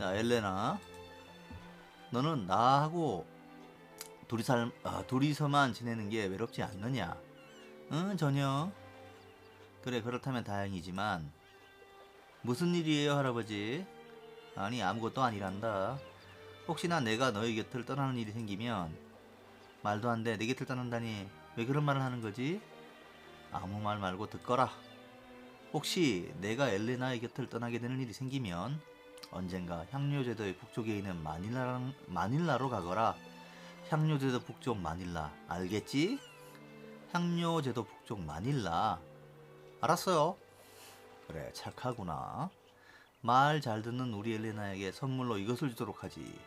야 엘레나 너는 나하고 둘이 살 아, 둘이서만 지내는 게 외롭지 않느냐? 응 전혀. 그래 그렇다면 다행이지만 무슨 일이에요 할아버지? 아니 아무것도 아니란다. 혹시나 내가 너희 곁을 떠나는 일이 생기면 말도 안 돼 내 곁을 떠난다니 왜 그런 말을 하는 거지? 아무 말 말고 듣거라. 혹시 내가 엘레나의 곁을 떠나게 되는 일이 생기면 언젠가 향료제도의 북쪽에 있는 마닐라, 마닐라로 가거라. 향료제도 북쪽 마닐라. 알겠지? 향료제도 북쪽 마닐라. 알았어요. 그래, 착하구나. 말 잘 듣는 우리 엘레나에게 선물로 이것을 주도록 하지.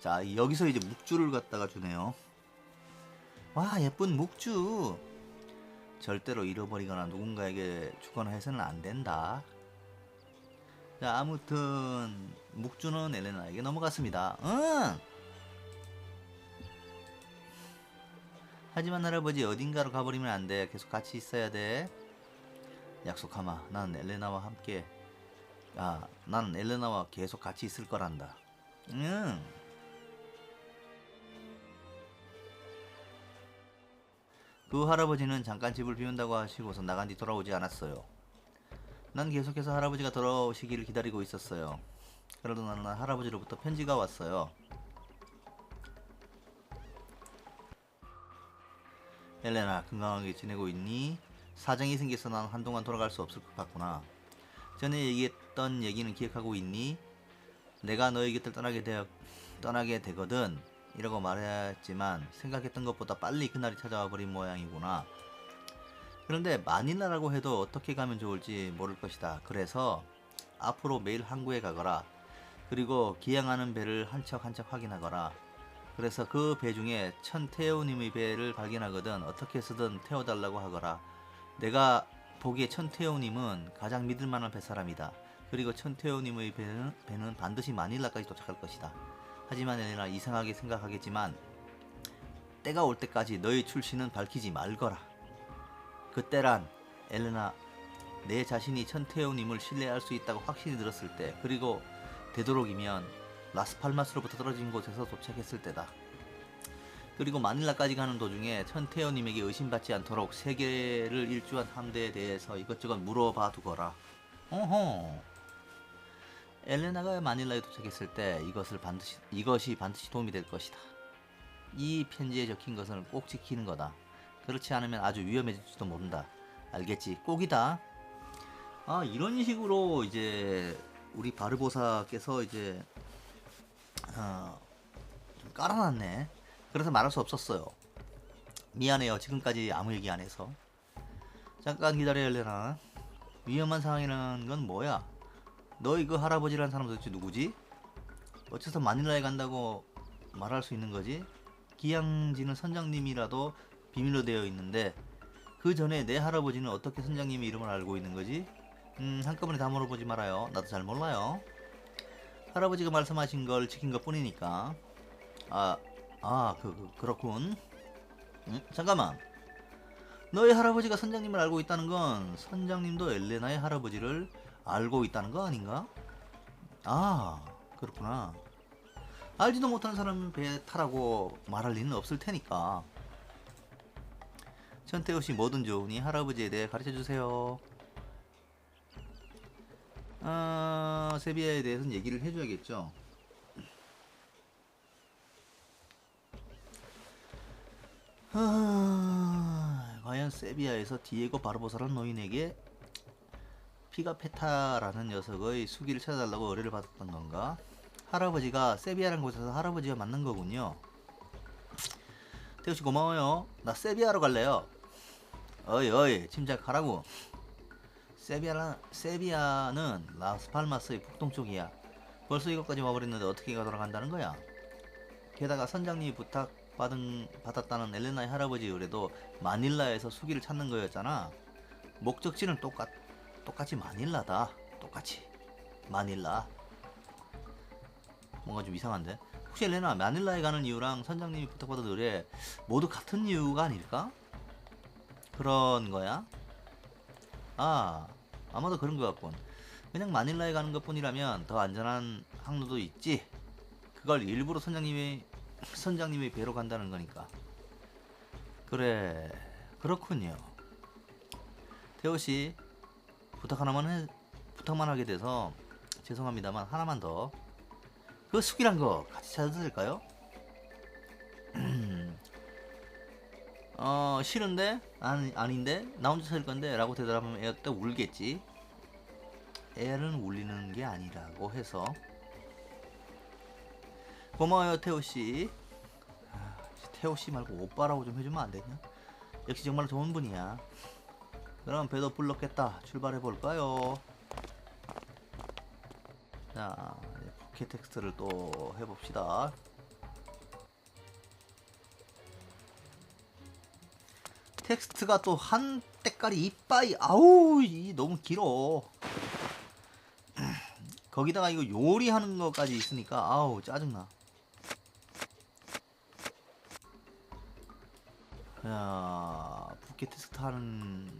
자, 여기서 이제 묵주를 갖다가 주네요. 와, 예쁜 묵주. 절대로 잃어버리거나 누군가에게 주거나 해서는 안 된다. 자, 아무튼 묵주는 엘레나에게 넘어갔습니다. 응. 하지만 할아버지 어딘가로 가버리면 안 돼. 계속 같이 있어야 돼. 약속하마. 나는 엘레나와 함께. 아, 나는 엘레나와 계속 같이 있을 거란다. 응. 그 할아버지는 잠깐 집을 비운다고 하시고서 나간 뒤 돌아오지 않았어요. 난 계속해서 할아버지가 돌아오시기를 기다리고 있었어요. 그러던 어느 날 할아버지로부터 편지가 왔어요. 엘레나 건강하게 지내고 있니? 사정이 생겨서 난 한동안 돌아갈 수 없을 것 같구나. 전에 얘기했던 얘기는 기억하고 있니? 내가 너의 곁을 떠나게 되어 떠나게 되거든. 이라고 말했지만 생각했던 것보다 빨리 그날이 찾아와 버린 모양이구나. 그런데 마닐라라고 해도 어떻게 가면 좋을지 모를 것이다. 그래서 앞으로 매일 항구에 가거라. 그리고 기항하는 배를 한 척 한 척 확인하거라. 그래서 그 배 중에 천태호님의 배를 발견하거든 어떻게 해서든 태워달라고 하거라. 내가 보기에 천태호님은 가장 믿을만한 배 사람이다. 그리고 천태호님의 배는, 배는 반드시 마닐라까지 도착할 것이다. 하지만 엘레나 이상하게 생각하겠지만 때가 올 때까지 너의 출신은 밝히지 말거라. 그때란 엘레나 내 자신이 천태호님을 신뢰할 수 있다고 확신이 들었을 때 그리고 되도록이면 라스팔마스로부터 떨어진 곳에서 도착했을 때다. 그리고 마닐라까지 가는 도중에 천태호님에게 의심받지 않도록 세계를 일주한 함대에 대해서 이것저것 물어봐 두거라. 어허. 엘레나가 마닐라에 도착했을 때 이것을 반드시 이것이 반드시 도움이 될 것이다. 이 편지에 적힌 것을 꼭 지키는 거다. 그렇지 않으면 아주 위험해질지도 모른다. 알겠지? 꼭이다. 아 이런 식으로 이제 우리 바르보사께서 이제 어, 좀 깔아놨네. 그래서 말할 수 없었어요. 미안해요. 지금까지 아무 얘기 안 해서. 잠깐 기다려 열려나. 위험한 상황이라는 건 뭐야? 너희 그 할아버지라는 사람 도대체 누구지? 어째서 마닐라에 간다고 말할 수 있는 거지? 기양지는 선장님이라도 비밀로 되어 있는데 그 전에 내 할아버지는 어떻게 선장님의 이름을 알고 있는 거지? 음 한꺼번에 다 물어보지 말아요. 나도 잘 몰라요. 할아버지가 말씀하신 걸 지킨 것 뿐이니까. 아, 아, 그, 그 그렇군. 음, 잠깐만. 너의 할아버지가 선장님을 알고 있다는 건 선장님도 엘레나의 할아버지를 알고 있다는 거 아닌가? 아, 그렇구나. 알지도 못하는 사람은 배 타라고 말할 리는 없을 테니까. 천태호 씨 뭐든 좋으니 할아버지에 대해 가르쳐 주세요. 아, 세비야에 대해서는 얘기를 해줘야겠죠. 아, 과연 세비야에서 디에고 바르보사라는 노인에게 피가 페타라는 녀석의 수기를 찾아달라고 의뢰를 받았던 건가? 할아버지가 세비야라는 곳에서 할아버지와 만난 거군요. 태우씨 고마워요. 나 세비야로 갈래요. 어이 어이 침착하라고. 세비야라, 세비야는 라스팔마스의 북동쪽이야. 벌써 이것까지 와버렸는데 어떻게 가 돌아간다는 거야? 게다가 선장님이 부탁받은, 받았다는 엘레나의 할아버지 의뢰도 마닐라에서 수기를 찾는 거였잖아. 목적지는 똑같, 똑같이 마닐라다. 똑같이. 마닐라. 뭔가 좀 이상한데? 혹시 엘레나 마닐라에 가는 이유랑 선장님이 부탁받은 의뢰 모두 같은 이유가 아닐까? 그런 거야? 아, 아마도 그런 것 같군. 그냥 마닐라에 가는 것 뿐이라면 더 안전한 항로도 있지. 그걸 일부러 선장님이 선장님이 배로 간다는 거니까. 그래 그렇군요. 태호 씨 부탁 하나만 해, 부탁만 하게 돼서 죄송합니다만 하나만 더. 그 숙이란 거 같이 찾아도 될까요? 어 싫은데 아니 아닌데 나 혼자 살 건데 라고 대답하면 애가 또 울겠지. 애는 울리는 게 아니라고 해서 고마워요 태호 씨. 아, 태호 씨 말고 오빠라고 좀 해주면 안 되냐? 역시 정말 좋은 분이야. 그럼 배도 불렀겠다. 출발해 볼까요? 자, 부캐 텍스트를 또 해봅시다. 텍스트가 또 한 때깔이 이빠이 아우 이 너무 길어. 거기다가 이거 요리하는 거까지 있으니까 아우 짜증나. 야 부캐 텍스트 하는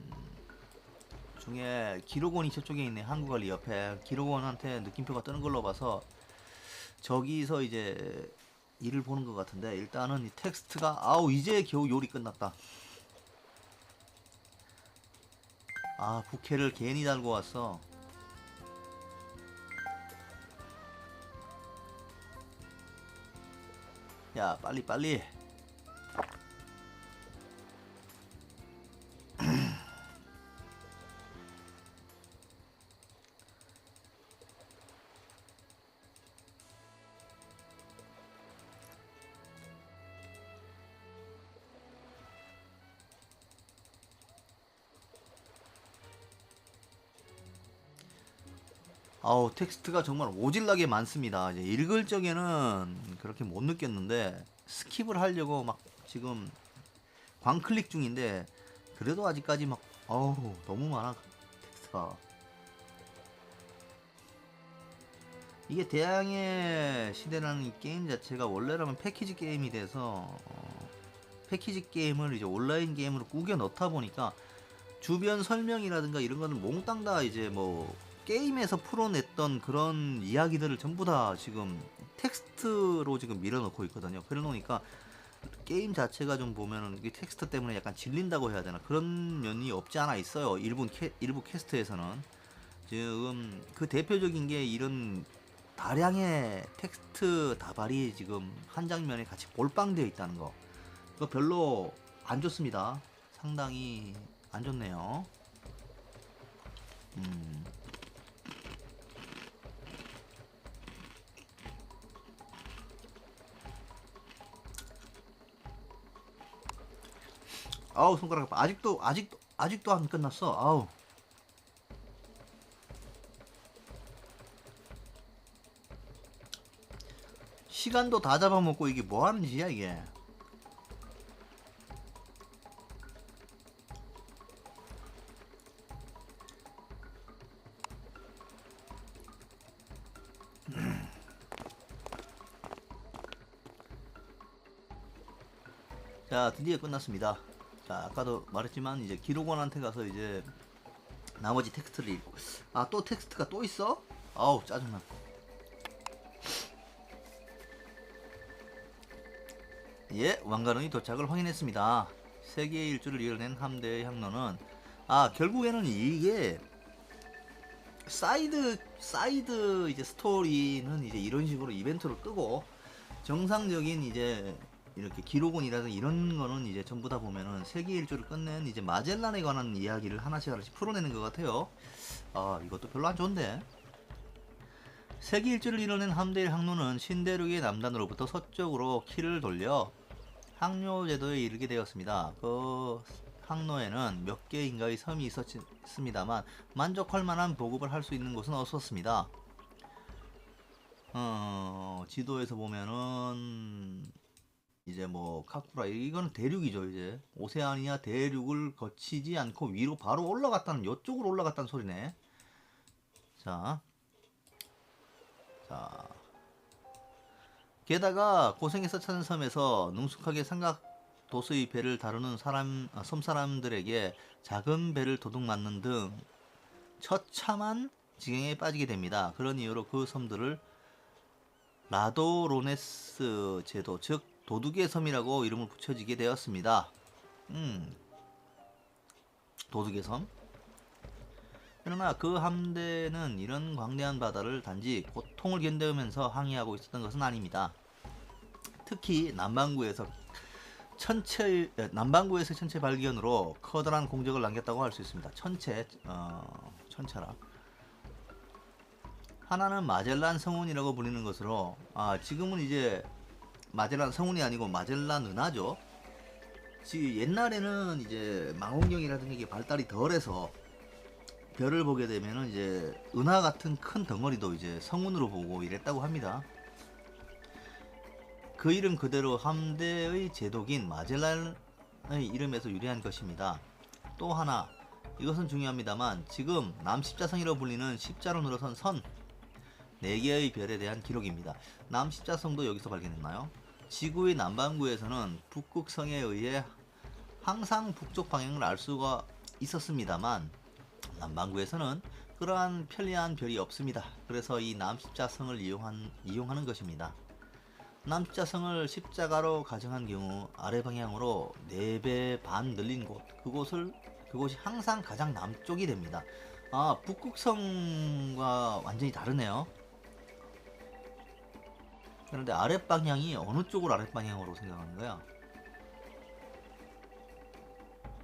중에 기록원이 저쪽에 있네 한국관리 옆에 기록원한테 느낌표가 뜨는 걸로 봐서 저기서 이제 일을 보는 것 같은데 일단은 이 텍스트가 아우 이제 겨우 요리 끝났다 아 부캐를 괜히 달고 왔어. 야 빨리 빨리 아우 텍스트가 정말 오질나게 많습니다. 이제 읽을 적에는 그렇게 못 느꼈는데 스킵을 하려고 막 지금 광클릭 중인데 그래도 아직까지 막 어우 너무 많아 텍스트가 이게 대항의 시대라는 이 게임 자체가 원래라면 패키지 게임이 돼서 어, 패키지 게임을 이제 온라인 게임으로 꾸겨 넣다 보니까 주변 설명이라든가 이런 거는 몽땅 다 이제 뭐 게임에서 풀어냈던 그런 이야기들을 전부 다 지금 텍스트로 지금 밀어넣고 있거든요. 그러놓으니까 게임 자체가 좀 보면은 이게 텍스트 때문에 약간 질린다고 해야 되나 그런 면이 없지 않아 있어요. 일부 캐, 일부 캐스트에서는 지금 그 대표적인 게 이런 다량의 텍스트 다발이 지금 한 장면에 같이 몰빵되어 있다는 거. 그거 별로 안 좋습니다. 상당히 안 좋네요. 음. 아우 손가락 아파. 아직도 아직도 아직도 안 끝났어. 아우. 시간도 다 잡아먹고 이게 뭐 하는 짓이야 이게. 자 드디어 끝났습니다. 자 아까도 말했지만 이제 기록원한테 가서 이제 나머지 텍스트를 읽고 아 또 텍스트가 또 있어? 아우 짜증나. 예, 왕가릉이 도착을 확인했습니다. 세계의 일주를 이뤄낸 함대의 향로는 아 결국에는 이게 사이드 사이드 이제 스토리는 이제 이런 식으로 이벤트로 뜨고 정상적인 이제 이렇게 기록원이라든가 이런 거는 이제 전부 다 보면은 세계 일주를 끝낸 이제 마젤란에 관한 이야기를 하나씩 하나씩 풀어내는 것 같아요. 아 이것도 별로 안 좋은데. 세계 일주를 이뤄낸 함대의 항로는 신대륙의 남단으로부터 서쪽으로 키를 돌려 항로 제도에 이르게 되었습니다. 그 항로에는 몇 개인가의 섬이 있었습니다만 만족할 만한 보급을 할 수 있는 곳은 없었습니다. 어, 지도에서 보면은 이제 뭐 카쿠라 이거는 대륙이죠 이제 오세아니아 대륙을 거치지 않고 위로 바로 올라갔다는 이쪽으로 올라갔다는 소리네. 자, 자. 게다가 고생해서 찾은 섬에서 능숙하게 삼각 도수의 배를 다루는 사람 아, 섬 사람들에게 작은 배를 도둑 맞는 등 처참한 지경에 빠지게 됩니다. 그런 이유로 그 섬들을 라도로네스 제도, 즉 도둑의 섬이라고 이름을 붙여지게 되었습니다. 음, 도둑의 섬. 그러나 그 함대는 이런 광대한 바다를 단지 고통을 견뎌오면서 항해하고 있었던 것은 아닙니다. 특히 남반구에서 천체 남반구에서 천체 발견으로 커다란 공적을 남겼다고 할 수 있습니다. 천체 어, 천체라. 하나는 마젤란 성운이라고 불리는 것으로 아 지금은 이제 마젤란 성운이 아니고 마젤란 은하죠. 지 옛날에는 이제 망원경이라든지 이게 발달이 덜해서 별을 보게 되면은 이제 은하 같은 큰 덩어리도 이제 성운으로 보고 이랬다고 합니다. 그 이름 그대로 함대의 제독인 마젤란의 이름에서 유래한 것입니다. 또 하나 이것은 중요합니다만 지금 남십자성이라고 불리는 십자로 늘어선 선 4개의 별에 대한 기록입니다. 남십자성도 여기서 발견했나요? 지구의 남반구에서는 북극성에 의해 항상 북쪽 방향을 알 수가 있었습니다만 남반구에서는 그러한 편리한 별이 없습니다. 그래서 이 남십자성을 이용한, 이용하는 것입니다. 남십자성을 십자가로 가정한 경우 아래 방향으로 4배 반 늘린 곳 그곳을 그곳이 항상 가장 남쪽이 됩니다. 아 북극성과 완전히 다르네요. 그런데 아랫 방향이 어느 쪽을 아랫 방향으로 생각하는 거야?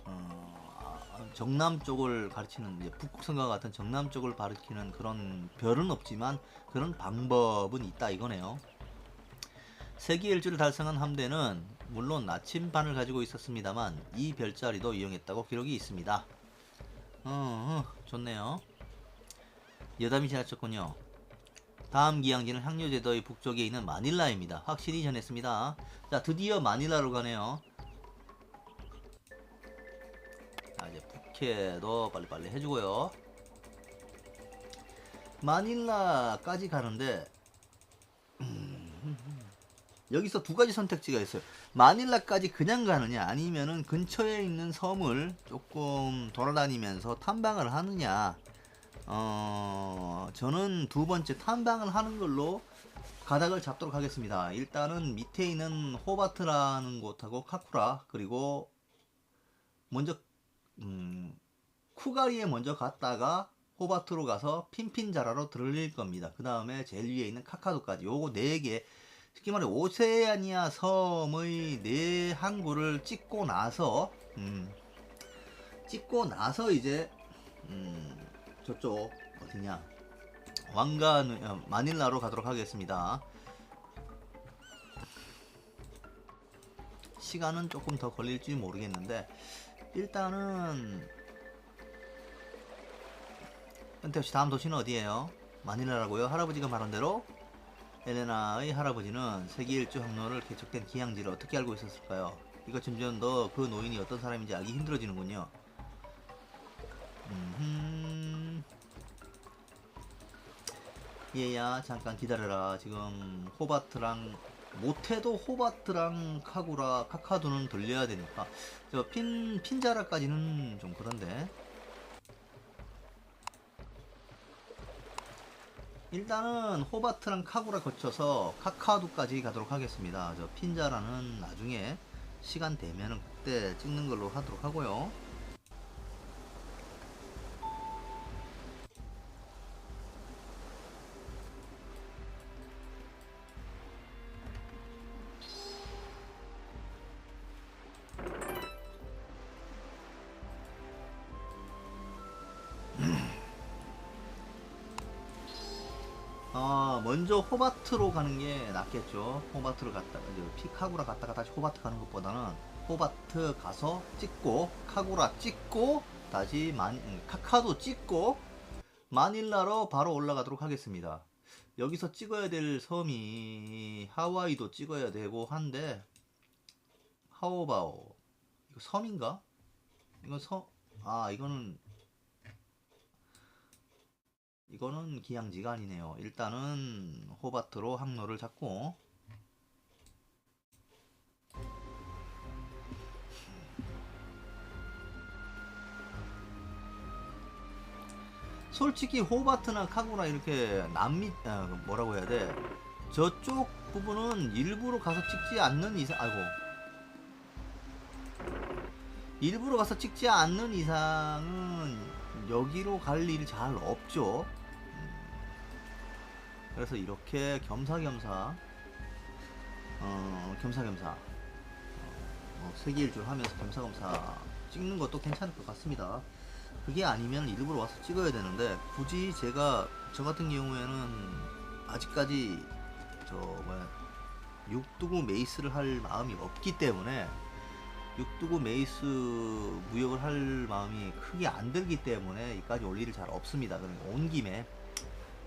어, 아, 정남 쪽을 가르치는 이제 북극성과 같은 정남 쪽을 가리키는 그런 별은 없지만 그런 방법은 있다 이거네요. 세계 일주를 달성한 함대는 물론 나침반을 가지고 있었습니다만 이 별자리도 이용했다고 기록이 있습니다. 어, 어 좋네요. 여담이 지나쳤군요. 다음 기항지는 항류제도의 북쪽에 있는 마닐라입니다. 확실히 전했습니다. 자, 드디어 마닐라로 가네요. 자, 이제 북해도 빨리빨리 해주고요. 마닐라까지 가는데 음, 여기서 두 가지 선택지가 있어요. 마닐라까지 그냥 가느냐, 아니면은 근처에 있는 섬을 조금 돌아다니면서 탐방을 하느냐. 어, 저는 두 번째 탐방을 하는 걸로 가닥을 잡도록 하겠습니다. 일단은 밑에 있는 호바트라는 곳하고 카쿠라 그리고 먼저 음, 쿠가리에 먼저 갔다가 호바트로 가서 핀핀자라로 들릴 겁니다. 그 다음에 제일 위에 있는 카카도까지 요거 네개 쉽게 말해 오세아니아 섬의 네 항구를 찍고 나서 음, 찍고 나서 이제 음, 저쪽 어디냐 왕관 어, 마닐라로 가도록 하겠습니다. 시간은 조금 더 걸릴지 모르겠는데 일단은 현태 씨 다음 도시는 어디예요? 마닐라라고요. 할아버지가 말한 대로 엘레나의 할아버지는 세계 일주 항로를 개척된 기항지를 어떻게 알고 있었을까요? 이거 점점 더 그 노인이 어떤 사람인지 알기 힘들어지는군요. 음흠. 얘야 잠깐 기다려라. 지금 호바트랑 못해도 호바트랑 카구라 카카두는 들려야 되니까 저 핀 핀자라까지는 좀 그런데 일단은 호바트랑 카구라 거쳐서 카카두까지 가도록 하겠습니다. 저 핀자라는 나중에 시간 되면은 그때 찍는 걸로 하도록 하고요. 호바트로 가는 게 낫겠죠. 호바트로 갔다가 피카구라 갔다가 다시 호바트 가는 것보다는 호바트 가서 찍고 카구라 찍고 다시 만 음, 카카도 찍고 마닐라로 바로 올라가도록 하겠습니다. 여기서 찍어야 될 섬이 하와이도 찍어야 되고 한데 하오바오 이거 섬인가? 이건 섬? 아 이거는 이거는 기항지가 아니네요. 일단은 호바트로 항로를 잡고 솔직히 호바트나 카구나 이렇게 남미 아, 뭐라고 해야 돼 저쪽 부분은 일부러 가서 찍지 않는 이상 아이고 일부러 가서 찍지 않는 이상은 여기로 갈 일이 잘 없죠 음. 그래서 이렇게 겸사겸사 어 겸사겸사 어, 세계 일주를 하면서 겸사겸사 찍는 것도 괜찮을 것 같습니다. 그게 아니면 일부러 와서 찍어야 되는데 굳이 제가 저 같은 경우에는 아직까지 저 뭐야 육두구 메이스를 할 마음이 없기 때문에 육두구 메이스 무역을 할 마음이 크게 안 들기 때문에 이까지 올 일이 잘 없습니다. 그러니까 온 김에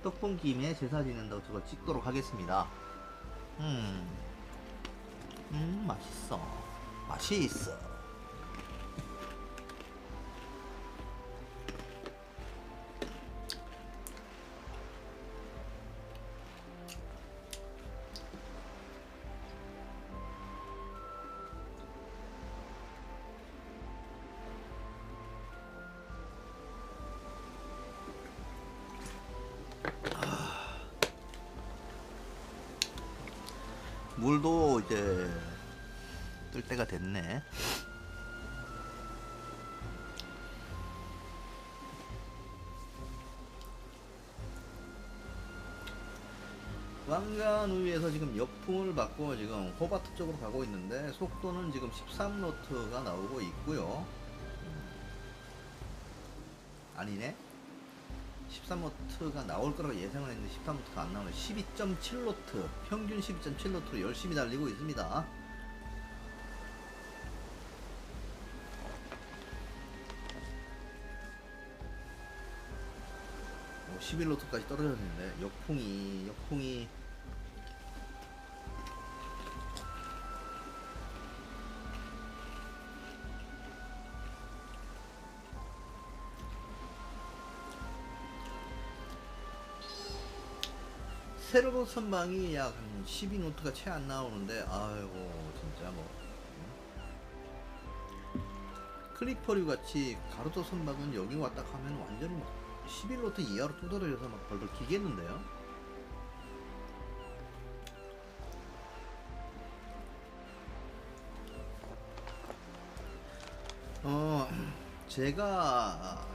떡본 김에 제사 지낸다고 저걸 찍도록 하겠습니다. 음, 음 맛있어, 맛있어. 물도 이제 뜰 때가 됐네. 왕관 위에서 지금 역풍을 받고 지금 호바트 쪽으로 가고 있는데 속도는 지금 13노트가 나오고 있고요. 음. 아니네. 13노트가 나올 거라고 예상을 했는데 13노트가 안 나오네. 12.7노트, 평균 12.7노트로 열심히 달리고 있습니다. 오, 11노트까지 떨어졌는데 역풍이 역풍이 세로로 선방이 약 12노트가 채 안 나오는데 아이고 진짜 뭐 음. 클릭퍼류 같이 가로도 선박은 여기 왔다 가면 완전히 막 11노트 이하로 뚜드러져서 막 벌벌 기겠는데요 어 제가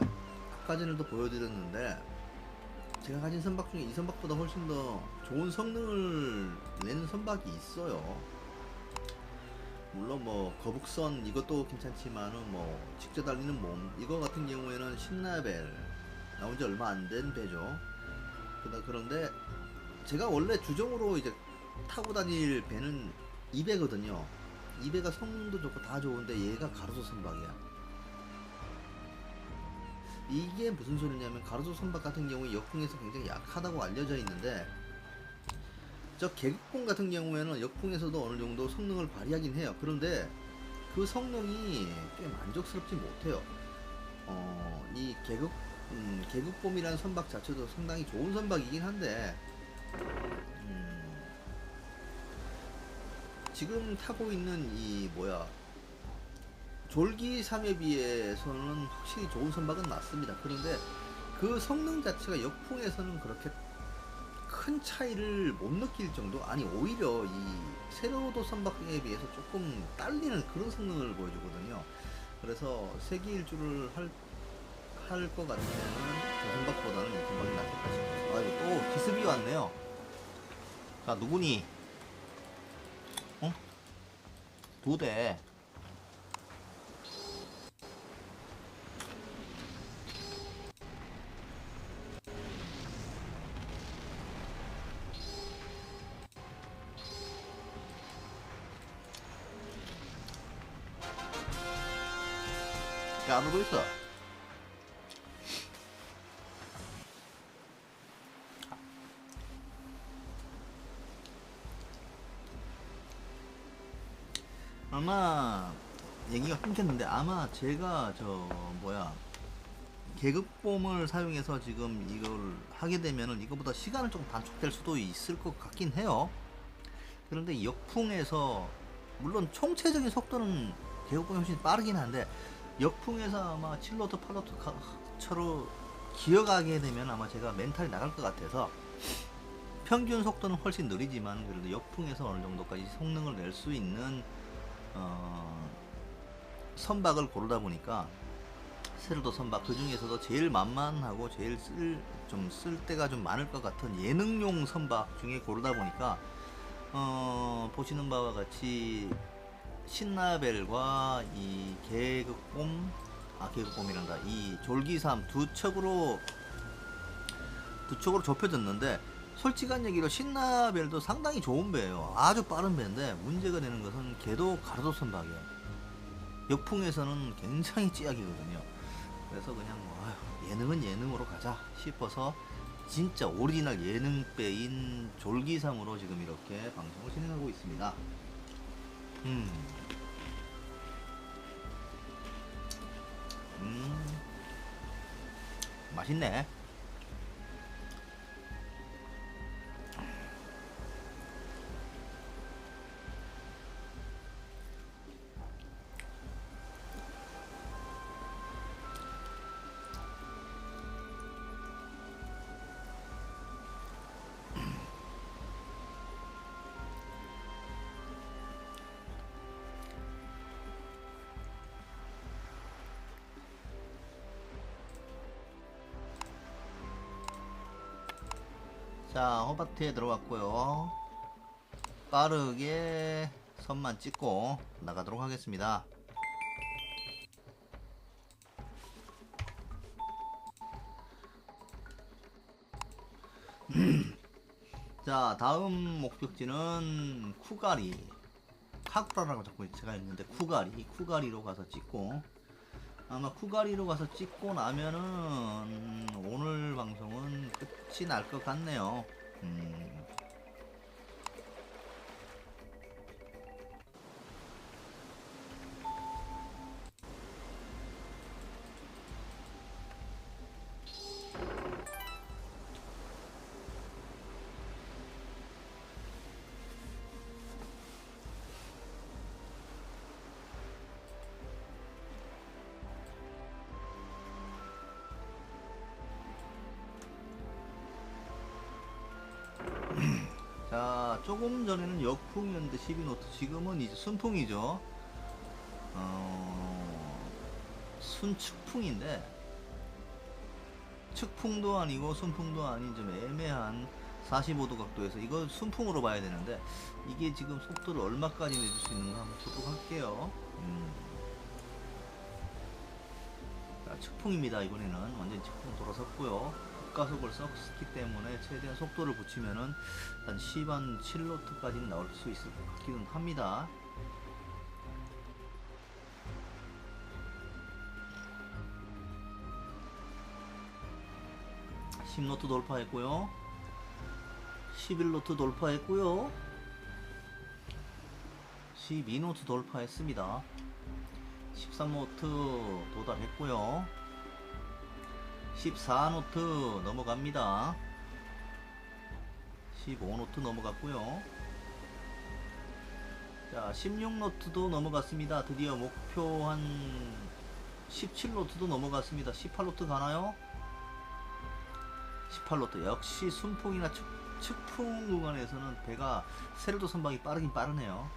아까 전에도 보여드렸는데 제가 가진 선박 중에 이 선박보다 훨씬 더 좋은 성능을 내는 선박이 있어요. 물론 뭐 거북선 이것도 괜찮지만은 뭐 직접 달리는 몸 이거 같은 경우에는 신라벨 나온 지 얼마 안 된 배죠. 그다 그런데 제가 원래 주종으로 이제 타고 다닐 배는 2배거든요. 2배가 성능도 좋고 다 좋은데 얘가 가로수 선박이야. 이게 무슨 소리냐면 가로수 선박 같은 경우 역풍에서 굉장히 약하다고 알려져 있는데 저 계급봉 같은 경우에는 역풍에서도 어느 정도 성능을 발휘하긴 해요. 그런데 그 성능이 꽤 만족스럽지 못해요. 어, 이 계급 음, 계급봄이라는 선박 자체도 상당히 좋은 선박이긴 한데 음, 지금 타고 있는 이 뭐야 졸기 3에 비해서는 확실히 좋은 선박은 맞습니다. 그런데 그 성능 자체가 역풍에서는 그렇게 큰 차이를 못 느낄 정도 아니 오히려 이 세로도 선박에 비해서 조금 딸리는 그런 성능을 보여주거든요. 그래서 세계 일주를 할 할 것 같으면 저 선박보다는 이 선박이 낫겠다 싶어서 아이고 또 기습이 왔네요. 자 누구니? 어? 두 대. 오고 있어. 아마 얘기가 끊겼는데 아마 제가 저 뭐야 계급봄을 사용해서 지금 이걸 하게 되면은 이거보다 시간은 좀 단축될 수도 있을 것 같긴 해요. 그런데 역풍에서 물론 총체적인 속도는 계급봄이 훨씬 빠르긴 한데 역풍에서 아마 7로트 8로트 차로 기어가게 되면 아마 제가 멘탈이 나갈 것 같아서 평균 속도는 훨씬 느리지만 그래도 역풍에서 어느 정도까지 성능을 낼 수 있는 어, 선박을 고르다 보니까 세르도 선박 그 중에서도 제일 만만하고 제일 쓸 좀쓸 때가 좀 많을 것 같은 예능용 선박 중에 고르다 보니까 어, 보시는 바와 같이 신나벨과 이 개그꼼 아 개그꼼이란다. 이 졸기삼 두 척으로 두 척으로 좁혀졌는데 솔직한 얘기로 신나벨도 상당히 좋은 배예요. 아주 빠른 배인데 문제가 되는 것은 걔도 가로도 선박이에요. 역풍에서는 굉장히 찌약이거든요. 그래서 그냥 뭐 아휴, 예능은 예능으로 가자 싶어서 진짜 오리지널 예능배인 졸기삼으로 지금 이렇게 방송을 진행하고 있습니다. 음. 음. 맛있네. 자, 허바트에 들어갔고요. 빠르게 선만 찍고 나가도록 하겠습니다. 자, 다음 목적지는 쿠가리. 카쿠라라고 자꾸 제가 있는데 쿠가리, 쿠가리로 가서 찍고 아마 쿠가리로 가서 찍고 나면은 오늘 방송은 끝이 날 것 같네요. 음. 조금 전에는 역풍이었는데 12노트, 지금은 이제 순풍이죠. 어, 순측풍인데, 측풍도 아니고 순풍도 아닌 좀 애매한 45도 각도에서 이거 순풍으로 봐야 되는데, 이게 지금 속도를 얼마까지 내줄 수 있는가 한번 보도록 할게요. 음. 자, 측풍입니다. 이번에는 완전 측풍 돌아섰고요. 가속을 썼기 때문에 최대한 속도를 붙이면은 한 10한 7노트까지는 나올 수 있을 것 같기는 합니다. (10 노트) 돌파했고요. (11노트) 돌파했고요. (12노트) 돌파했습니다. (13노트) 도달했고요 14노트 넘어갑니다. 15노트 넘어갔고요. 자, 16노트도 넘어갔습니다. 드디어 목표 한 17노트도 넘어갔습니다. 18노트 가나요? 18노트 역시 순풍이나 측, 측풍 구간에서는 배가 세르도 선박이 빠르긴 빠르네요.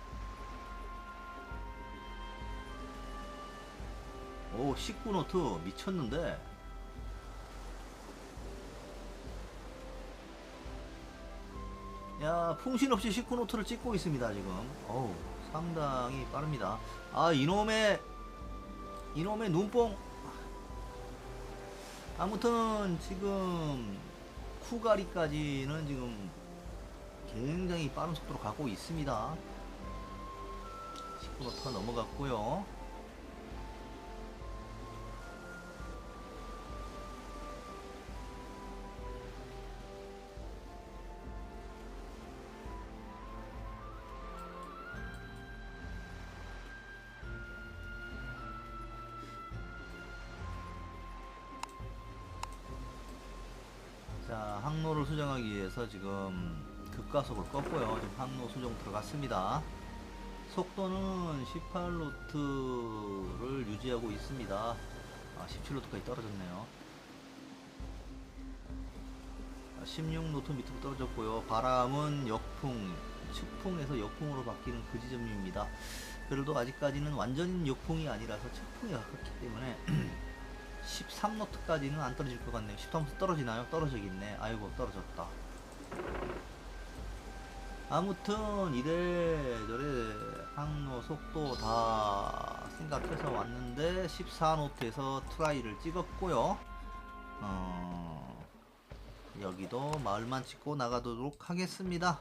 오 19노트 미쳤는데 야 풍신없이 19노트를 찍고 있습니다 지금. 어우 상당히 빠릅니다. 아 이놈의 이놈의 눈뽕. 아무튼 지금 쿠가리까지는 지금 굉장히 빠른 속도로 가고 있습니다. 19노트가 넘어갔고요 항로를 수정하기 위해서 지금 급가속을 껐고요. 지금 항로 수정 들어갔습니다. 속도는 18노트를 유지하고 있습니다. 아, 17노트까지 떨어졌네요. 16노트 밑으로 떨어졌고요. 바람은 역풍, 측풍에서 역풍으로 바뀌는 그 지점입니다. 그래도 아직까지는 완전 역풍이 아니라서 측풍에 가깝기 때문에 13노트까지는 안 떨어질 것 같네요. 13노트 떨어지나요? 떨어지겠네. 아이고 떨어졌다. 아무튼 이래 저래 항로 속도 다 생각해서 왔는데 14노트에서 트라이를 찍었고요. 어, 여기도 마을만 찍고 나가도록 하겠습니다.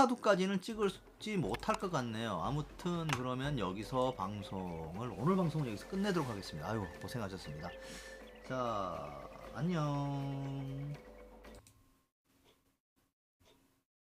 카카두까지는 찍을지 못할 것 같네요. 아무튼 그러면 여기서 방송을 오늘 방송은 여기서 끝내도록 하겠습니다. 아유 고생하셨습니다. 자 안녕.